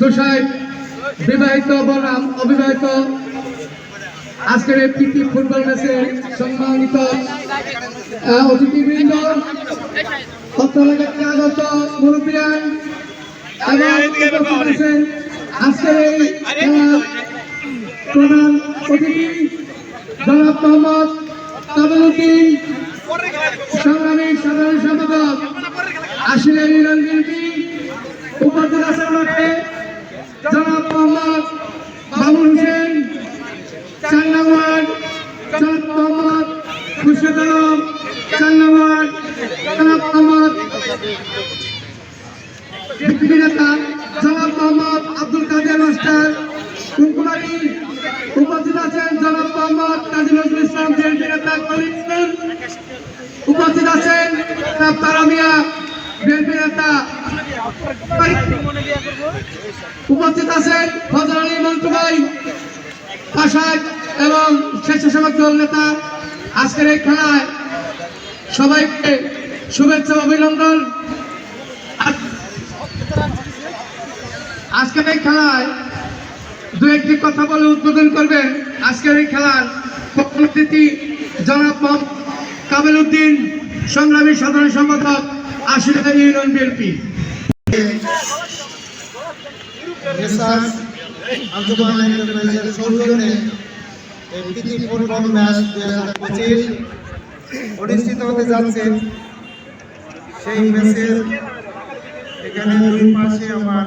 গোসাই বিবাহিত বনাম, অবিবাহিত। আজকের এই প্রীতি ফুটবল ম্যাচে সম্মানিত অতিথিবৃন্দ আগত উপস্থিত সাধারণ সম্পাদক আশির ইউনিয়ন বিপ্লবী নেতা জনাব মোহাম্মদ আব্দুল কাদের মাস্টার, কুমকুমারী উপস্থিত আছেন জনাব মোহাম্মদ কাজী নজরুল ইসলাম বিএনপি নেতা কলিম উপস্থিত আছেন তারামিয়া বিএনপি নেতা উপস্থিত আছেন ফজল আলী মন্টু এবং স্বেচ্ছাসেবক দল নেতা। আজকের এই খেলায় সবাইকে শুভেচ্ছা অভিনন্দন। আজকের এই খেলায় দু একটি কথা বলে উদ্বোধন করবেন আজকের এই খেলার প্রথম অতিথি জনাব কাবেল উদ্দিন সংগ্রামী সাধারণ সম্পাদক আশিরকা ইউনিয়ন বিএনপি। ফুটবল ম্যাচ দুই হাজার সেই ম্যাচের এখানে আমার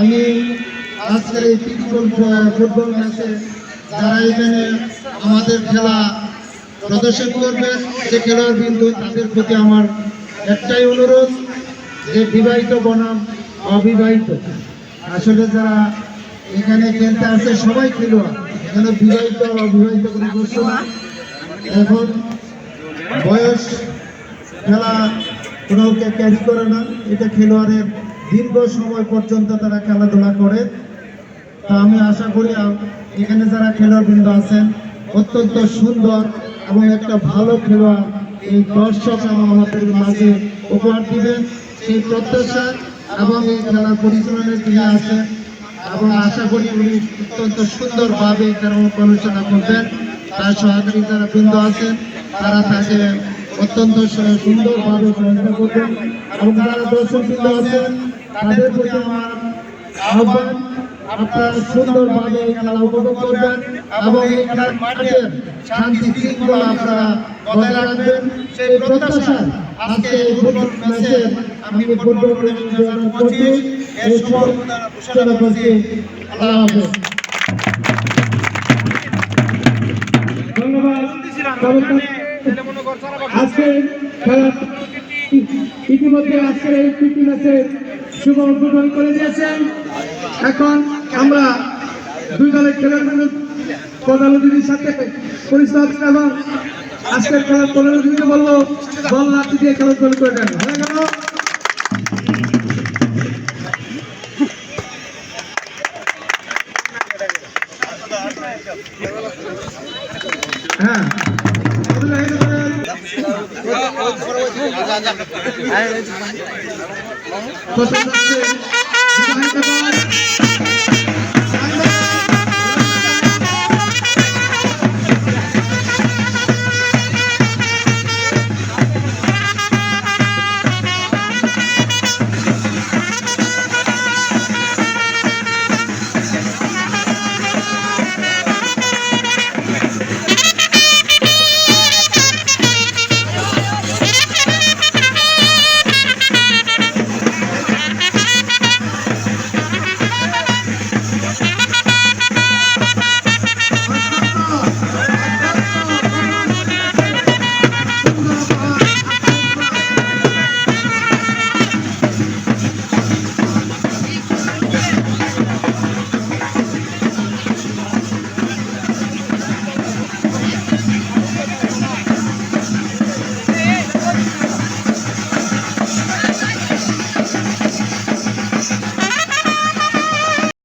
আমি আজকের এই ফুটবল ম্যাচে যারা এখানে আমাদের খেলা প্রদর্শন করবে যে খেলোয়াড় বিন্দু তাদের প্রতি আমার একটাই অনুরোধ যে বিবাহিত বনাম, অবিবাহিত। আসলে যারা এখানে খেলতে আসে, সবাই খেলোয়াড়। এখানে বিবাহিত, অবিবাহিত কোনো প্রশ্ন না। এখন বয়স খেলা কোনোকে ক্যারি করে না। এটা খেলোয়াড়ের দীর্ঘ সময় পর্যন্ত তারা খেলাধুলা করে। তা আমি আশা করি এখানে যারা খেলোয়াড় বৃন্দ আছেন, অত্যন্ত সুন্দর এবং একটা ভালো খেলোয়াড় এই দর্শক এবং আমাদের মাঝে উপহার দিবেন। সেই প্রত্যাশা এবং এই খেলার পরিচালনার যিনি আছেন এবং আশা করি উনি অত্যন্ত সুন্দরভাবে এই খেলা পরিচালনা করবেন। তার সহকারী যারা বৃন্দ আছেন, তারা তাকে অত্যন্ত সুন্দরভাবে সহায়তা করবেন। এবং যারা দর্শক বৃন্দ আছেন তাদের প্রতি আমার আহ্বান আপনারা সুন্দরভাবে খেলা উপভোগ করবেন এবং এই খেলার মাঠের শান্তি শৃঙ্খলা আপনারা বজায় রাখবেন। সেই প্রত্যাশা আজকে এই ফুটবল ম্যাচের আমি ফুটবল প্রেমী এই সব ঘোষণা করছি আল্লাহ হাফেজ। আজকে ইতিমধ্যে আজকের এই প্রীতি ম্যাচে শুভ উদ্বোধন করে দিয়েছেন। এখন আমরা দুই দলের খেলোয়াড় প্রধান অতিথির সাথে হচ্ছেন এবং আজকের খেলার প্রধান অতিথিকে বলব বল লাঠি দিয়ে খেলা শুরু করে দেন। হয়ে হ্যাঁ। প্রথম দল